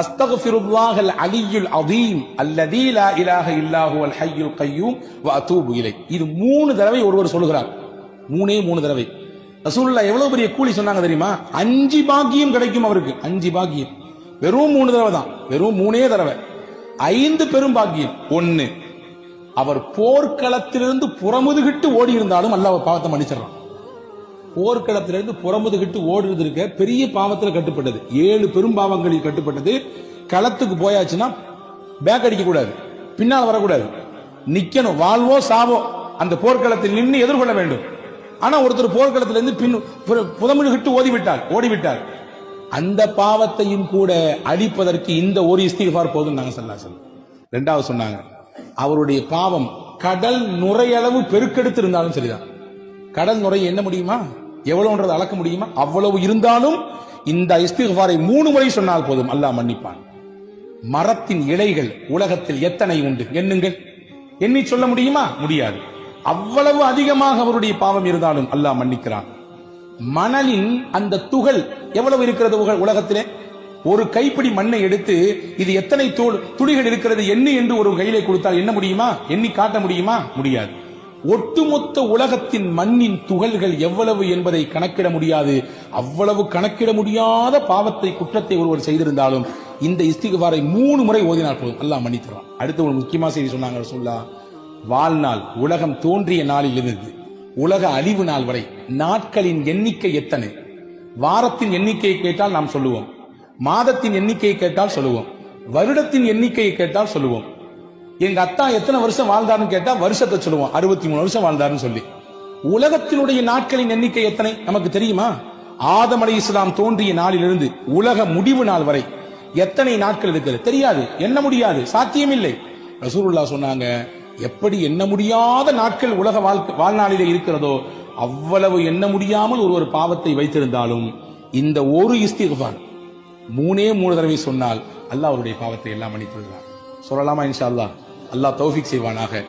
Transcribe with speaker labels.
Speaker 1: அஸ்தக்ஃபிருல்லாஹல் அலியுல் அதீம் அல்லதீ லா இலாஹ இல்லாஹு அல் ஹய்யுல் கய்யூம் வ அதூபு இலை இது மூணு தடவை ஒருவர் சொல்லுகிறார். மூணே மூணு தடவை. ரசூலுல்லாஹ் எவ்வளவு பெரிய கூலி சொன்னாங்க தெரியுமா? அஞ்சு பாக்கியம் கிடைக்கும் அவருக்கு. அஞ்சு பாக்கியம். வெறும் மூணு தடவை தான். வெறும் மூணே தடவை. ஐந்து பெரும் பாக்கியம். ஒன்னு அவர் போர்க்களத்திலிருந்து புறமுதுகிட்டு ஓடி இருந்தாலும் அல்லாஹ் பாவத்தை மன்னிச்சிடறான். போர்க்களத்திலிருந்து புறமுதுகிட்டு ஓடுறது இருக்க பெரிய பாவத்தில் கட்டுப்பட்டது. ஏழு பெரும் பாவங்களில் கட்டுப்பட்டது. களத்துக்கு போயாச்சுன்னா பேக் அடிக்க கூடாது. பின்னால் வரக்கூடாது. நிக்கணும். வாழ்வோ சாவோ அந்த போர்க்களத்தில் நின்று எதிர்கொள்ள வேண்டும். ஆனா ஒருத்தர் போர்க்களத்திலிருந்து பின் பு- ஓடிவிட்டார் ஓடிவிட்டார். அந்த பாவத்தையும் கூட அழிப்பதற்கு இந்த ஒரு இஸ்திகார் போதும் நாங்க சொல்லலாம் சொல்ல ரெண்டாவது சொன்னாங்க அவருடைய பாவம் கடல் நுரையளவு பெருக்கெடுத்து இருந்தாலும் சரிதான். கடல் நுரை என்ன முடியுமா? எவ்வளவுன்றது அளக்க முடியுமா? அவ்வளவு இருந்தாலும் இந்த இஸ்திஃபாரை மூணு முறை சொன்னால் போதும். அல்லாஹ் மன்னிப்பான். மரத்தின் இலைகள் உலகத்தில் எத்தனை உண்டு? எண்ணுங்கள். எண்ணி சொல்ல முடியுமா? முடியாது. அவ்வளவு அதிகமாக அவருடைய பாவம் இருந்தாலும் அல்லாஹ் மன்னிக்கிறான். மணலின் அந்த துகள் எவ்வளவு இருக்கிறது உலகத்திலே? ஒரு கைப்பிடி மண்ணை எடுத்து இது எத்தனை தோல் துளிகள் இருக்கிறது? எண்ணு என்று ஒரு கையிலே கொடுத்தால் என்ன முடியுமா? எண்ணி காட்ட முடியுமா? முடியாது. ஒட்டுமொத்த உலகத்தின் மண்ணின் துகள்கள் எவ்வளவு என்பதை கணக்கிட முடியாது. அவ்வளவு கணக்கிட முடியாத பாவத்தை குற்றத்தை ஒருவர் செய்திருந்தாலும் இந்த இஸ்திகாரை மூணு முறை ஓதினால் போதும். அல்லாஹ் மன்னித்துறான் அடுத்து ஒரு முக்கியமா செய்தி சொன்னாங்க சொல்லா வாழ்நாள் உலகம் தோன்றிய நாளில் இருந்து உலக அழிவு நாள் வரை. நாட்களின் எண்ணிக்கை எத்தனை? வாரத்தின் எண்ணிக்கையை கேட்டால் நாம் சொல்லுவோம். மாதத்தின் எண்ணிக்கையை கேட்டால் சொல்லுவோம். வருடத்தின் எண்ணிக்கையை கேட்டால் சொல்லுவோம். எங்க அத்தா எத்தனை வருஷம் வாழ்ந்தாருன்னு கேட்டா வருஷத்தை சொல்லுவோம். அறுபத்தி மூணு வருஷம் வாழ்ந்தாருன்னு சொல்லி. உலகத்தினுடைய நாட்களின் எண்ணிக்கை எத்தனை? நமக்கு தெரியுமா? ஆதம் அலை இஸ்லாம் தோன்றிய நாளிலிருந்து உலக முடிவு நாள் வரை எத்தனை நாட்கள் இருக்கிறது? தெரியாது. எண்ண முடியாது. சாத்தியமில்லை. ரசூருல்லா சொன்னாங்க எப்படி எண்ண முடியாத நாட்கள் உலக வாழ்க்கை வாழ்நாளிலே இருக்கிறதோ அவ்வளவு எண்ண முடியாமல் ஒரு ஒரு பாவத்தை வைத்திருந்தாலும் இந்த ஒரு இஸ்திஃபார் மூணே மூணு தடவை சொன்னால் அல்லாஹ் அவருடைய பாவத்தை எல்லாம் மன்னித்து விடுவார். சொல்லலாமா இன்ஷா அல்லா அல்லாஹ் தௌஃபிக் செய்வானாக.